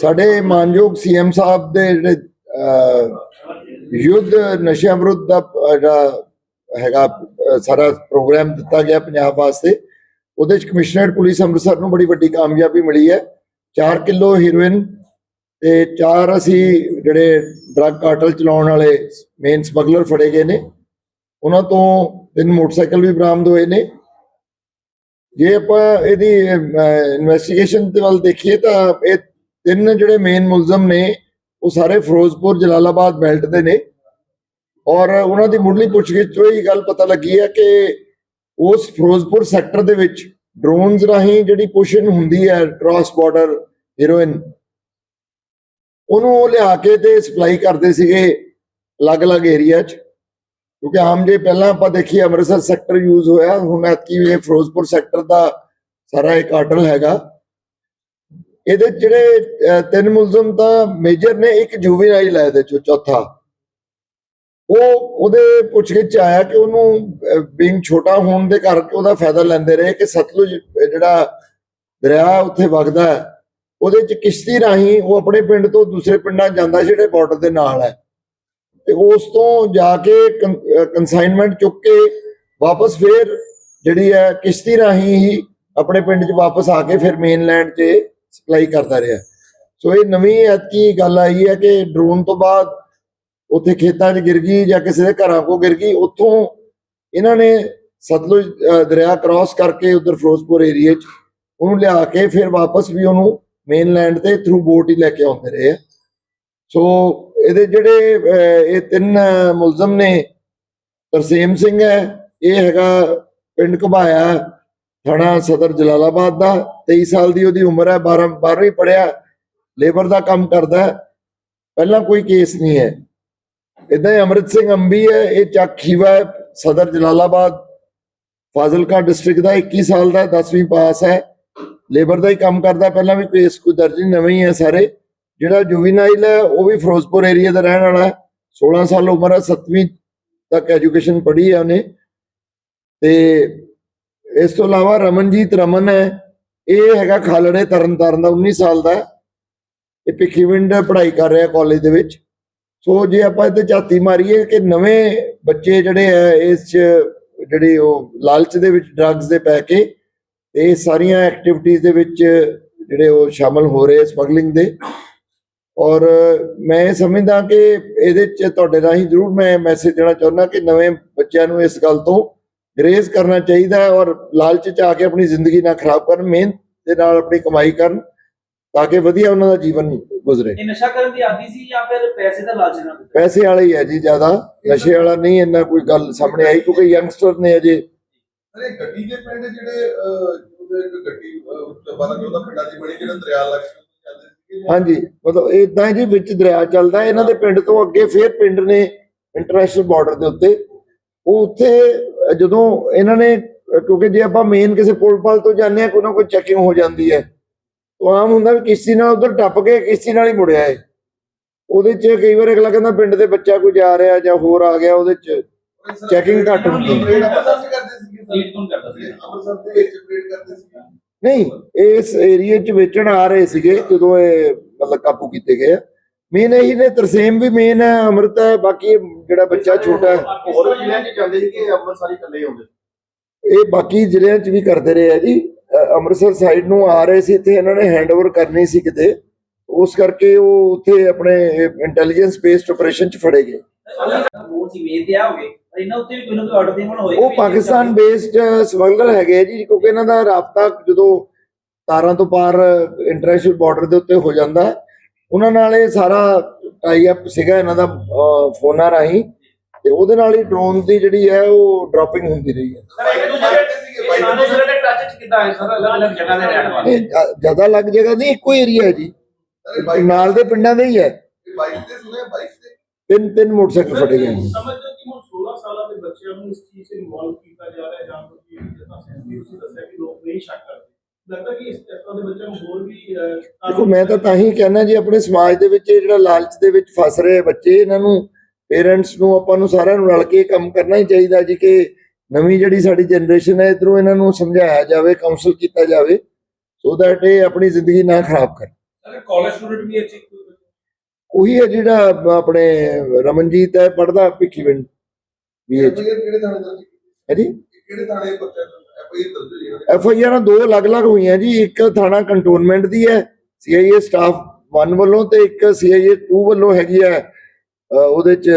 ਸਾਡੇ ਮਾਨਯੋਗ ਸੀਐਮ ਸਾਹਿਬ ਦੇ ਜਿਹੜੇ ਯੁੱਧ ਨਸ਼ਿਆਂ ਵਿਰੁੱਧ ਦਾ ਜਿਹੜਾ ਹੈਗਾ ਸਾਰਾ ਪ੍ਰੋਗਰਾਮ ਦਿੱਤਾ ਗਿਆ ਪੰਜਾਬ ਵਾਸਤੇ, ਉਹਦੇ ਚ ਕਮਿਸ਼ਨਰੇਟ ਪੁਲਿਸ ਅੰਮ੍ਰਿਤਸਰ ਨੂੰ ਬੜੀ ਵੱਡੀ ਕਾਮਯਾਬੀ ਮਿਲੀ ਹੈ। 4 ਕਿਲੋ ਹੀਰੋਇਨ ਤੇ ਚਾਰ ਅਸੀਂ ਜਿਹੜੇ ਡਰੱਗ ਕਾਰਟਲ ਚਲਾਉਣ ਵਾਲੇ ਮੇਨ ਸਮਗਲਰ ਫੜੇ ਗਏ ਨੇ। ਉਹਨਾਂ ਤੋਂ ਤਿੰਨ ਮੋਟਰਸਾਈਕਲ ਵੀ ਬਰਾਮਦ ਹੋਏ ਨੇ। ਜੇ ਆਪਾਂ ਇਹਦੀ ਇਨਵੈਸਟੀਗੇਸ਼ਨ ਦੇ ਵੱਲ ਦੇਖੀਏ ਤਾਂ ਇਹ ਤਿੰਨ ਜਿਹੜੇ ਮੇਨ ਮੁਲਜ਼ਮ ਨੇ, ਉਹ ਸਾਰੇ ਫਿਰੋਜ਼ਪੁਰ, ਜਲਾਲਾਬਾਦ ਬੈਲਟ ਦੇ ਨੇ। ਔਰ ਉਹਨਾਂ ਦੀ ਮੁੱਢਲੀ ਪੁੱਛਗਿੱਛ ਤੋਂ ਇਹ ਗੱਲ ਪਤਾ ਲੱਗੀ ਹੈ ਕਿ ਉਸ ਫਿਰੋਜ਼ਪੁਰ ਸੈਕਟਰ ਦੇ ਵਿੱਚ ਡਰੋਨਸ ਰਾਹੀਂ ਜਿਹੜੀ ਪੁਸ਼ਨ ਹੁੰਦੀ ਹੈ ਕ੍ਰਾਸ ਬਾਰਡਰ ਹੀਰੋਇਨ ਉਹਨੂੰ ਉਹ ਲਿਆ ਕੇ ਤੇ ਸਪਲਾਈ ਕਰਦੇ ਸੀਗੇ ਅਲੱਗ-ਅਲੱਗ ਏਰੀਆ 'ਚ। ਕਿਉਂਕਿ ਆਮ ਜੇ ਪਹਿਲਾਂ ਆਪਾਂ ਦੇਖੀਏ, ਅੰਮ੍ਰਿਤਸਰ ਸੈਕਟਰ ਯੂਜ਼ ਹੋਇਆ, ਹੁਣ ਐਤਕੀ ਇਹ ਫਿਰੋਜ਼ਪੁਰ ਸੈਕਟਰ ਦਾ ਸਾਰਾ ਇਹ ਕਾਰਟਲ ਹੈਗਾ। ਇਹਦੇ ਜਿਹੜੇ ਤਿੰਨ ਮੁਲਜ਼ਮ ਤਾਂ ਮੇਜਰ ਨੇ, ਇੱਕ ਜੁਵੀਨਾਈਲ ਹੈ ਇਹਦੇ ਚੋਂ ਚੌਥਾ। ਉਹ ਉਹਦੇ ਪੁੱਛਗਿੱਛ 'ਚ ਆਇਆ ਕਿ ਉਹਨੂੰ ਬਿੰਗ ਛੋਟਾ ਹੋਣ ਦੇ ਕਰਕੇ ਉਹਦਾ ਫਾਇਦਾ ਲੈਂਦੇ ਰਹੇ ਕਿ ਸਤਲੁਜ ਜਿਹੜਾ ਦਰਿਆ ਉੱਥੇ ਵਗਦਾ ਹੈ, ਉਹਦੇ 'ਚ ਕਿਸ਼ਤੀ ਰਾਹੀਂ ਉਹ ਆਪਣੇ ਪਿੰਡ ਤੋਂ ਦੂਸਰੇ ਪਿੰਡਾਂ ਜਾਂਦਾ ਜਿਹੜੇ ਬਾਰਡਰ ਦੇ ਨਾਲ ਹੈ। ਤੇ ਉਸ ਤੋਂ ਜਾ ਕੇ ਕੰਸਾਈਨਮੈਂਟ ਚੁੱਕ ਕੇ ਵਾਪਸ ਫੇਰ ਜਿਹੜੀ ਹੈ ਕਿਸ਼ਤੀ ਰਾਹੀਂ ਹੀ ਆਪਣੇ ਪਿੰਡ 'ਚ ਵਾਪਸ ਆ ਕੇ ਫਿਰ ਮੇਨਲੈਂਡ 'ਚ ਸਪਲਾਈ ਕਰਦਾ ਰਿਹਾ। ਸੋ ਇਹ ਨਵੀਂ ਐਤਕੀ ਗੱਲ ਆਈ ਹੈ ਕਿ ਡਰੋਨ ਤੋਂ ਬਾਅਦ ਉੱਥੇ ਖੇਤਾਂ 'ਚ ਗਿਰ ਗਈ ਜਾਂ ਕਿਸੇ ਦੇ ਘਰਾਂ ਕੋ ਗਿਰ ਗਈ, ਉੱਥੋਂ ਇਹਨਾਂ ਨੇ ਸਤਲੁਜ ਦਰਿਆ ਕ੍ਰਾਸ ਕਰਕੇ ਉਧਰ ਫਿਰੋਜ਼ਪੁਰ ਏਰੀਏ 'ਚ ਉਹਨੂੰ ਲਿਆ ਕੇ ਫਿਰ ਵਾਪਸ ਵੀ ਉਹਨੂੰ ਮੇਨਲੈਂਡ ਤੇ ਥਰੂ ਬੋਟ ਹੀ ਲੈ ਕੇ ਆਉਂਦੇ ਰਹੇ ਆ। ਸੋ ਇਹਦੇ ਜਿਹੜੇ ਇਹ ਤਿੰਨ ਮੁਲਜ਼ਮ ਨੇ, ਤਰਸੇਮ ਸਿੰਘ ਹੈ, ਇਹ ਹੈਗਾ ਪਿੰਡ ਘਬਾਇਆ ਥਾਣਾ ਸਦਰ ਜਲਾਲਾਬਾਦ ਦਾ 23 ਸਾਲ ਦੀ ਉਹਦੀ ਉਮਰ ਹੈ 12 12ਵੀਂ ਪੜਿਆ ਲੇਬਰ ਦਾ ਕੰਮ ਕਰਦਾ ਪਹਿਲਾਂ ਕੋਈ ਕੇਸ ਨਹੀਂ ਹੈ। ਇਦਾਂ ਹੀ ਅੰਮ੍ਰਿਤ ਸਿੰਘ ਅੰਬੀ ਹੈ ਇਹ ਚੱਕ ਹੈ, ਸਦਰ ਜਲਾਲਾਬਾਦ। ਫਾਜ਼ਿਲਕਾ ਡਿਸਟ੍ਰਿਕਟ ਦਾ 21 ਸਾਲ ਦਾ 10ਵੀਂ ਪਾਸ ਹੈ। ਲੇਬਰ ਦਾ ਹੀ ਕੰਮ ਕਰਦਾ ਪਹਿਲਾਂ ਵੀ ਕੇਸ ਕੋਈ ਦਰਜ ਨਹੀਂ ਨਵੇਂ ਹੀ ਹੈ ਸਾਰੇ। ਜਿਹੜਾ ਜੁਵੀਨਾਈਲ ਹੈ ਉਹ ਵੀ ਫਿਰੋਜ਼ਪੁਰ ਏਰੀਆ ਦਾ ਰਹਿਣ ਵਾਲਾ ਹੈ। 16 ਸਾਲ ਉਮਰ ਹੈ 7ਵੀਂ ਤੱਕ ਐਜੂਕੇਸ਼ਨ ਪੜ੍ਹੀ ਹੈ ਉਹਨੇ। ਤੇ ਇਸ ਤੋਂ ਇਲਾਵਾ ਰਮਨਜੀਤ ਰਮਨ ਹੈ, ਇਹ ਹੈਗਾ ਖਾਲੜੇ ਤਰਨਤਾਰਨ ਦਾ 19 ਸਾਲ ਦਾ ਇਹ ਭਿੱਖੀਵਿੰਡ ਪੜ੍ਹਾਈ ਕਰ ਰਿਹਾ ਕਾਲਜ ਦੇ ਵਿੱਚ। ਸੋ ਜੇ ਆਪਾਂ ਇੱਥੇ ਝਾਤੀ ਮਾਰੀਏ ਕਿ ਨਵੇਂ ਬੱਚੇ ਜਿਹੜੇ ਆ, ਇਸ 'ਚ ਜਿਹੜੇ ਉਹ ਲਾਲਚ ਦੇ ਵਿੱਚ ਡਰੱਗਸ ਦੇ ਪੈ ਕੇ ਇਹ ਸਾਰੀਆਂ ਐਕਟੀਵਿਟੀਜ਼ ਦੇ ਵਿੱਚ ਜਿਹੜੇ ਉਹ ਸ਼ਾਮਲ ਹੋ ਰਹੇ ਸਮਗਲਿੰਗ ਦੇ। ਔਰ ਮੈਂ ਇਹ ਸਮਝਦਾ ਕਿ ਇਹਦੇ 'ਚ ਤੁਹਾਡੇ ਰਾਹੀਂ ਜ਼ਰੂਰ ਮੈਂ ਮੈਸੇਜ ਦੇਣਾ ਚਾਹੁੰਦਾ ਕਿ ਨਵੇਂ ਬੱਚਿਆਂ ਨੂੰ ਇਸ ਗੱਲ ਤੋਂ ਗਰੇਜ਼ ਕਰਨਾ ਚਾਹੀਦਾ ਹੈ ਔਰ ਲਾਲਚ 'ਚ ਆ ਕੇ ਆਪਣੀ ਜ਼ਿੰਦਗੀ ਨਾ ਖਰਾਬ ਕਰਨ ਮਿਹਨਤ ਦੇ ਨਾਲ ਆਪਣੀ ਕਮਾਈ ਕਰਨ ਤਾਂ ਕਿ ਵਧੀਆ ਉਹਨਾਂ ਦਾ ਜੀਵਨ ਗੁਜ਼ਰੇ ਇਹ ਨਸ਼ਾ ਕਰਨ ਦੀ ਆਦੀ ਸੀ ਜਾਂ ਫਿਰ ਪੈਸੇ ਦਾ ਲਾਲਚ ਨਾਲ ਦਿੱਤਾ? ਪੈਸੇ ਵਾਲਾ ਹੀ ਹੈ ਜੀ ਜ਼ਿਆਦਾ ਨਸ਼ੇ ਵਾਲਾ ਨਹੀਂ ਇੰਨਾ ਕੋਈ ਗੱਲ ਸਾਹਮਣੇ ਆਈ ਕਿਉਂਕਿ ਯੰਗਸਟਰ ਨੇ ਅਜੇ ਅਰੇ ਗੱਡੀ ਦੇ ਪਿੰਡ ਜਿਹੜੇ ਅਹ, ਉਹਦੇ ਇੱਕ ਗੱਡੀ ਬਾਰਾਂ ਜੋ ਦਾ ਪਿੰਡਾਂ ਦੀ ਬਣੀ ਜਿਹੜਾ ਦਰਿਆ ਲੱਗ ਹਾਂਜੀ ਮਤਲਬ ਇਦਾਂ ਜੀ ਵਿੱਚ ਦਰਿਆ ਚੱਲਦਾ। ਇਹਨਾਂ ਦੇ ਪਿੰਡ ਤੋਂ ਅੱਗੇ ਫੇਰ ਪਿੰਡ ਨੇ ਇੰਟਰਨੈਸ਼ਨਲ ਬਾਰਡਰ ਦੇ ਉੱਤੇ ਉਹ ਉੱਥੇ ਜਦੋਂ ਇਹਨਾਂ ਨੇ ਕਿਉਂਕਿ ਜੇ ਆਪਾਂ ਮੇਨ ਕਿਸੇ ਪੁਲ ਪਲ ਤੋਂ ਜਾਂਦੇ ਆ ਕੋਈ ਨਾ ਕੋਈ ਚੈਕਿੰਗ ਹੋ ਜਾਂਦੀ ਹੈ। ਤਾਂ ਆਮ ਹੁੰਦਾ ਵੀ ਕਿਸ਼ਤੀ ਨਾਲ ਉਧਰ ਟੱਪ ਕੇ ਕਿਸ਼ਤੀ ਨਾਲ ਹੀ ਮੁੜਿਆ ਏ ਉਹਦੇ 'ਚ ਕਈ ਵਾਰ ਅਗਲਾ ਕਹਿੰਦਾ ਪਿੰਡ ਦੇ ਬੱਚਾ ਕੋਈ ਜਾ ਰਿਹਾ ਜਾਂ ਹੋਰ ਆ ਗਿਆ ਉਹਦੇ 'ਚ Checking ਘੱਟ ਹੁੰਦੀ ਹੈ। ਨਹੀਂ ਇਸ ਏਰੀਏ 'ਚ ਵੇਚਣ ਆ ਰਹੇ ਸੀਗੇ ਜਦੋਂ ਇਹ ਮਤਲਬ ਕਾਬੂ ਕੀਤੇ ਗਏ ਮੇਨ ਇਹੀ ਨੇ ਤਰਸੇਮ ਵੀ ਮੇਨ ਹੈ ਅਮਰਤ ਹੈ ਬਾਕੀ ਜਿਹੜਾ ਬੱਚਾ ਛੋਟਾ ਹੈ। ਹੋਰ ਵੀ ਜ਼ਿਲ੍ਹਿਆਂ 'ਚ ਜਾਂਦੇ ਸੀ ਕਿ ਅੰਮ੍ਰਿਤਸਰ ਹੀ ਇਕੱਲੇ ਹੀ ਹੁੰਦੇ? ਇਹ ਬਾਕੀ ਜ਼ਿਲ੍ਹਿਆਂ 'ਚ ਵੀ ਕਰਦੇ ਰਹੇ ਆ ਜੀ। ਅੰਮ੍ਰਿਤਸਰ ਸਾਈਡ ਨੂੰ ਆ ਰਹੇ ਸੀ ਤੇ ਇਹਨਾਂ ਨੇ ਹੈਂਡਓਵਰ ਕਰਨੀ ਸੀ ਕਿਤੇ। ਉਸ ਕਰਕੇ ਉਹ ਉੱਥੇ ਆਪਣੇ ਇੰਟੈਲੀਜੈਂਸ ਬੇਸਡ ਆਪਰੇਸ਼ਨ 'ਚ ਫੜੇ ਗਏ। ਉਹ ਸੀ ਵੇਚ ਦਿਆ ਹੋਵੇ ਪਰ ਇਹਨਾਂ ਉੱਤੇ ਵੀ ਕੋਈ ਨਾ ਕੋਈ ਆਰਡਰ ਦੇਣ ਹੋਏ ਉਹ ਪਾਕਿਸਤਾਨ ਬੇਸਡ ਸਮਗਲਰ ਹੈਗੇ ਆ ਜੀ ਕਿਉਂਕਿ ਇਹਨਾਂ ਦਾ ਰਾਬਤਾ ਜਦੋਂ ਤਾਰਾਂ ਤੋਂ ਪਾਰ ਇੰਟਰਨੈਸ਼ਨਲ ਬਾਰਡਰ ਦੇ ਉੱਤੇ ਹੋ ਜਾਂਦਾ ਹੈ, ਉਹਨਾਂ ਨਾਲ ਇਹ ਸਾਰਾ ਟਾਈ ਅਪ ਸੀਗਾ ਇਹਨਾਂ ਦਾ ਫੋਨਾਂ ਰਾਹੀਂ ਤੇ ਉਹਦੇ ਨਾਲ ਹੀ ਡਰੋਨ ਦੀ ਜਿਹੜੀ ਹੈ ਉਹ ਡ੍ਰੌਪਿੰਗ ਹੁੰਦੀ ਰਹੀ ਹੈ। ਜ਼ਿਆਦਾ ਲੱਗ ਜਗ੍ਹਾ ਨਹੀਂ ਇੱਕੋ ਏਰੀਆ ਹੈ ਜੀ। ਨਾਲ ਦੇ ਪਿੰਡਾਂ ਦੇ ਹੀ ਹੈ। ਤਿੰਨ ਤਿੰਨ ਮੋਟਰਸਾਈਕਲ ਫੜੇ ਗਏ ਹੋ ਕਿ ਹੁਣ 16 ਸਾਲਾਂ ਦੇ ਬੱਚਿਆਂ ਨੂੰ ਇਸ ਚੀਜ਼ 'ਚ ਇਨਵੋਲਵ ਕੀਤਾ ਜਾ ਰਿਹਾ ਹੈ ਜਾਂ ਕੋਈ ਦੱਸਿਆ ਕਿ ਲੋਕ ਨਹੀਂ ਸ਼ੱਕ ਕਰਦੇ ਲੱਗਦਾ ਕਿ ਇਸ ਇਸ ਤਰ੍ਹਾਂ ਦੇ ਬੱਚਿਆਂ ਨੂੰ ਹੋਰ ਵੀ ਅਹ, ਦੇਖੋ ਮੈਂ ਤਾਂ ਤਾਂ ਹੀ ਕਹਿਣਾ ਜੀ ਆਪਣੇ ਸਮਾਜ ਦੇ ਵਿੱਚ ਇਹ ਜਿਹੜਾ ਲਾਲਚ ਦੇ ਵਿੱਚ ਫਸ ਰਹੇ ਬੱਚੇ ਇਹਨਾਂ ਨੂੰ ਪੇਰੈਂਟਸ ਨੂੰ ਆਪਾਂ ਨੂੰ ਸਾਰਿਆਂ ਨੂੰ ਰਲ ਕੇ ਕੰਮ ਕਰਨਾ ਹੀ ਚਾਹੀਦਾ ਜੀ ਕਿ ਨਵੀਂ ਜਿਹੜੀ ਸਾਡੀ ਜਨਰੇਸ਼ਨ ਹੈ ਇਧਰੋਂ ਇਹਨਾਂ ਨੂੰ ਸਮਝਾਇਆ ਜਾਵੇ ਕਾਉਂਸਲ ਕੀਤਾ ਜਾਵੇ ਸੋ ਦੈਟ ਇਹ ਆਪਣੀ ਜ਼ਿੰਦਗੀ ਨਾ ਖਰਾਬ ਕਰਨ। ਅਰੇ ਕਾਲਜ ਸਟੂਡੈਂਟ ਵੀ ਅੱਛੀ ਉਹੀ ਹੈ ਜਿਹੜਾ ਆਪਣੇ ਰਮਨਜੀਤ ਹੈ ਪੜਦਾ ਭਿੱਖੀਵਿੰਡ ਵੀ ਕਿਹੜੇ ਥਾਣੇ ਕੀਤੀ? ਹੈ ਜੀ? ਕਿਹੜੇ ਥਾਣੇ ਬੱਚਾ? ਦੀ? ਐਫ ਆਈ ਆਰਾਂ ਦੋ ਅਲੱਗ-ਅਲੱਗ ਹੋਈਆਂ ਜੀ ਇੱਕ ਥਾਣਾ ਕੰਟੋਨਮੈਂਟ ਦੀ ਹੈ ਸੀਆਈਏ ਸਟਾਫ 1 ਵੱਲੋਂ ਤੇ ਇੱਕ ਸੀਆਈਏ 2 ਵੱਲੋਂ ਹੈਗੀ ਹੈ ਉਹਦੇ ਚ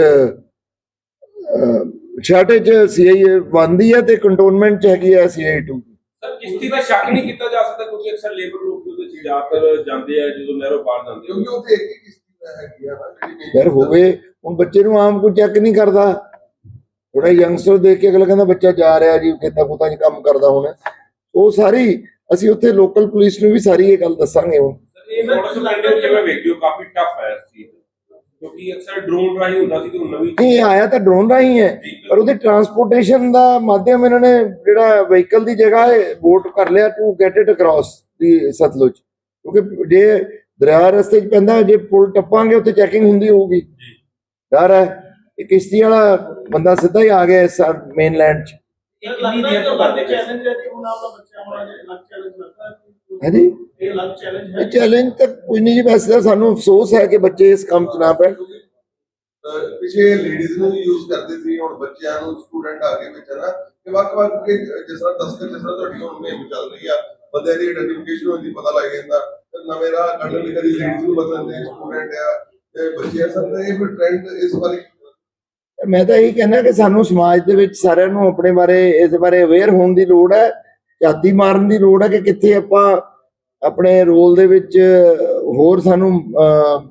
ਛਾਟੇ ਚ ਸੀਆਈਏ 1 ਦੀ ਹੈ ਤੇ ਕੰਟੋਨਮੈਂਟ ਚ ਹੈਗੀ ਹੈ ਸੀਆਈਏ 2 ਸਰ ਕਿਸ਼ਤੀ ਦਾ ਸ਼ੱਕ ਨਹੀਂ ਕੀਤਾ ਜਾ ਸਕਦਾ ਕਿਉਂਕਿ ਅਕਸਰ ਲੇਬਰ ਲੋਕ ਉਹਦੇ ਚ ਜ਼ਿਆਦਾਤਰ ਜਾਂਦੇ ਆ ਜਦੋਂ ਨਹਿਰੋਂ ਪਾਰ ਜਾਂਦੇ ਕਿਉਂਕਿ ਉੱਥੇ ਇੱਕ ਹੀ ਕਿਸ਼ਤੀ ਹੈਗੀ ਆ ਯਾਰ ਹੋਵੇ ਹੁਣ ਬੱਚੇ ਨੂੰ ਆਮ ਕੋਈ ਚੈੱਕ ਨਹੀਂ ਕਰਦਾ ਥੋੜਾ ਯੰਗਸਟਰ ਦੇਖ ਕੇ ਅਗਲਾ ਕਹਿੰਦਾ ਬੱਚਾ ਜਾ ਰਿਹਾ ਜੀ ਕਿਤਾ ਕੁਤਾ ਚ ਕੰਮ ਕਰਦਾ ਹੁਣ। ਉਹ ਸਾਰੀ ਅਸੀਂ ਉੱਥੇ ਲੋਕਲ ਪੁਲਿਸ ਨੂੰ ਵੀ ਸਾਰੀ ਇਹ ਗੱਲ ਦੱਸਾਂਗੇ ਹੁਣ। ਸਰ ਇਹ ਥੋੜਾ ਜਿਹਾ ਕੰਟੈਂਟ ਜਿਵੇਂ ਵੇਖਿਓ ਕਾਫੀ ਟਫ ਹੈ ਇਸ ਚੀਜ਼ ਦਾ। ਕਿਉਂਕਿ ਅਕਸਰ ਡਰੋਨ ਰਾਹੀਂ ਹੁੰਦਾ ਸੀ ਕਿ ਹੁਣ ਨਵੀਂ ਨਹੀਂ ਆਇਆ ਤਾਂ ਡਰੋਨ ਰਾਹੀਂ ਹੈ ਪਰ ਉਹਦੇ ਟਰਾਂਸਪੋਰਟੇਸ਼ਨ ਦਾ ਮਾਧਿਅਮ ਇਹਨਾਂ ਨੇ ਜਿਹੜਾ ਵਹੀਕਲ ਦੀ ਜਗ੍ਹਾ ਹੈ ਵੋਟ ਕਰ ਲਿਆ to get it across the Sutlej. ਕਿਉਂਕਿ ਜੇ ਦਰਿਆ ਰਸਤੇ 'ਚ ਪੈਂਦਾ ਜੇ ਪੁਲ ਟੱਪਾਂਗੇ ਉੱਥੇ ਚੈਕਿੰਗ ਹੁੰਦੀ ਹੋਊਗੀ। ਡਰ ਹੈ। ਇਹ ਕਿਸ਼ਤੀ ਵਾਲਾ ਬੰਦਾ ਸਿੱਧਾ ਹੀ ਆ ਗਿਆ ਇਸ ਮੇਨਲੈਂਡ 'ਚ। ਇਹ ਲੱਗਦਾ ਹੈ ਕਿ ਵੱਡੇ ਚੈਲੰਜ ਹੈ ਕਿ ਹੁਣ ਆਪਣਾ ਬੱਚਾ ਹੋਣਾ ਜੇ ਲੱਗ ਚੈਲੰਜ ਲੱਗਦਾ ਹੈ ਜੀ ਇਹ ਲੱਗ ਚੈਲੰਜ ਹੈ। ਚੈਲੰਜ ਤਾਂ ਕੋਈ ਨਹੀਂ ਜੀ ਤਾਂ ਸਾਨੂੰ ਅਫਸੋਸ ਹੈ ਕਿ ਬੱਚੇ ਇਸ ਕੰਮ 'ਚ ਨਾ ਪੈਣ ਅਹ ਪਿੱਛੇ ਲੇਡੀਜ਼ ਨੂੰ ਯੂਜ਼ ਕਰਦੇ ਸੀ ਹੁਣ ਬੱਚਿਆਂ ਨੂੰ ਸਟੂਡੈਂਟ ਆ ਗਏ ਵਿੱਚ ਨਾ? ਕਿ ਵੱਖ-ਵੱਖ ਕੇ ਜਿਸ ਤਰ੍ਹਾਂ ਤਸਕਰ ਜਿਸ ਤਰ੍ਹਾਂ ਤੁਹਾਡੀ ਹੁਣ ਮੁਹਿੰਮ ਚੱਲ ਰਹੀ ਆ ਬੰਦੇ ਦੀ ਆਈਡੈਂਟੀਫਿਕੇਸ਼ਨ ਹੁੰਦੀ ਪਤਾ ਲੱਗ ਜਾਂਦਾ। ਫਿਰ ਨਵੇਂ ਰਾਹ ਕੱਢਣ ਲਈ ਕਦੀ ਲੇਡੀਜ਼ ਨੂੰ ਬਦਲਦੇ ਸਟੂਡੈਂਟ ਆ ਤੇ ਬੱਚੇ ਸਭ ਦਾ ਇਹ ਫਿਰ ਟ੍ਰੈਂਡ ਇਸ ਵਾਰੀ ਮੈਂ ਤਾਂ ਇਹੀ ਕਹਿੰਦਾ ਕਿ ਸਾਨੂੰ ਸਮਾਜ ਦੇ ਵਿੱਚ ਸਾਰਿਆਂ ਨੂੰ ਆਪਣੇ ਬਾਰੇ, ਇਸ ਬਾਰੇ ਅਵੇਅਰ ਹੋਣ ਦੀ ਲੋੜ ਹੈ, ਝਾਤੀ ਮਾਰਨ ਦੀ ਲੋੜ ਹੈ ਕਿ ਕਿੱਥੇ ਆਪਾਂ ਆਪਣੇ ਰੋਲ ਦੇ ਵਿੱਚ ਹੋਰ ਸਾਨੂੰ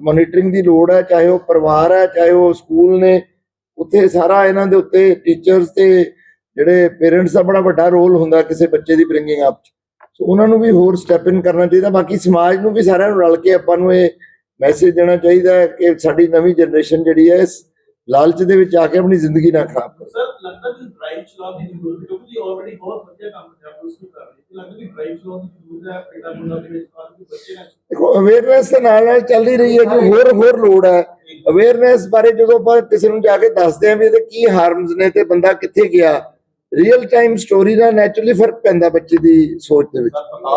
ਮੋਨੀਟਰਿੰਗ ਦੀ ਲੋੜ ਹੈ, ਚਾਹੇ ਉਹ ਪਰਿਵਾਰ ਹੈ, ਚਾਹੇ ਉਹ ਸਕੂਲ ਨੇ, ਉੱਥੇ ਸਾਰਾ ਇਹਨਾਂ ਦੇ ਉੱਤੇ ਟੀਚਰਸ ਤੇ ਜਿਹੜੇ ਪੇਰੈਂਟਸ ਦਾ ਬੜਾ ਵੱਡਾ ਰੋਲ ਹੁੰਦਾ ਕਿਸੇ ਬੱਚੇ ਦੀ ਬ੍ਰਿੰਗਿੰਗ ਅਪ 'ਚ। ਸੋ ਉਹਨਾਂ ਨੂੰ ਵੀ ਹੋਰ ਸਟੈਪ ਇਨ ਕਰਨਾ ਚਾਹੀਦਾ, ਬਾਕੀ ਸਮਾਜ ਨੂੰ ਵੀ ਸਾਰਿਆਂ ਨੂੰ ਰਲ ਕੇ ਆਪਾਂ ਨੂੰ ਇਹ ਮੈਸੇਜ ਦੇਣਾ ਚਾਹੀਦਾ ਕਿ ਸਾਡੀ ਨਵੀਂ ਜਨਰੇਸ਼ਨ ਜਿਹੜੀ ਹੈ ਲਾਲਚ ਦੇ ਵਿੱਚ ਆ ਕੇ ਆਪਣੀ ਜ਼ਿੰਦਗੀ ਨਾ ਖਰਾਬ ਕਰੇ। ਸਰ ਲੱਗਦਾ ਕਿ ਡਰਾਈਵ ਚਲਾਉਣ ਦੀ ਜ਼ਰੂਰਤ ਹੈ ਕਿਉਂਕਿ ਆਲਰੇਡੀ ਬਹੁਤ ਵਧੀਆ ਕੰਮ ਪੰਜਾਬ ਪੁਲਿਸ ਵੀ ਕਰ ਰਹੀ ਹੈ ਲੱਗਦਾ ਕਿ ਡਰਾਈਵ ਚਲਾਉਣ ਦੀ ਜ਼ਰੂਰਤ ਹੈ ਪਿੰਡਾਂ ਮੁੰਡਾਂ ਦੇ ਵਿੱਚ ਤਾਂ ਕਿ ਬੱਚੇ ਨਾ। ਦੇਖੋ ਅਵੇਅਰਨੈਸ ਦੇ ਨਾਲ ਨਾਲ ਚੱਲ ਹੀ ਰਹੀ ਹੈ ਜੋ ਹੋਰ ਹੋਰ ਲੋੜ ਹੈ। ਅਵੇਅਰਨੈਸ ਬਾਰੇ ਜਦੋਂ ਆਪਾਂ ਕਿਸੇ ਨੂੰ ਜਾ ਕੇ ਦੱਸਦੇ ਹਾਂ ਵੀ ਇਹਦੇ ਕੀ ਹਾਰਮਸ ਨੇ ਤੇ ਬੰਦਾ ਕਿੱਥੇ ਗਿਆ ਰੀਅਲ ਟਾਈਮ ਸਟੋਰੀ ਦਾ ਨੈਚੁਰਲੀ ਫ਼ਰਕ ਪੈਂਦਾ ਬੱਚੇ ਦੀ ਸੋਚ ਦੇ ਵਿੱਚ।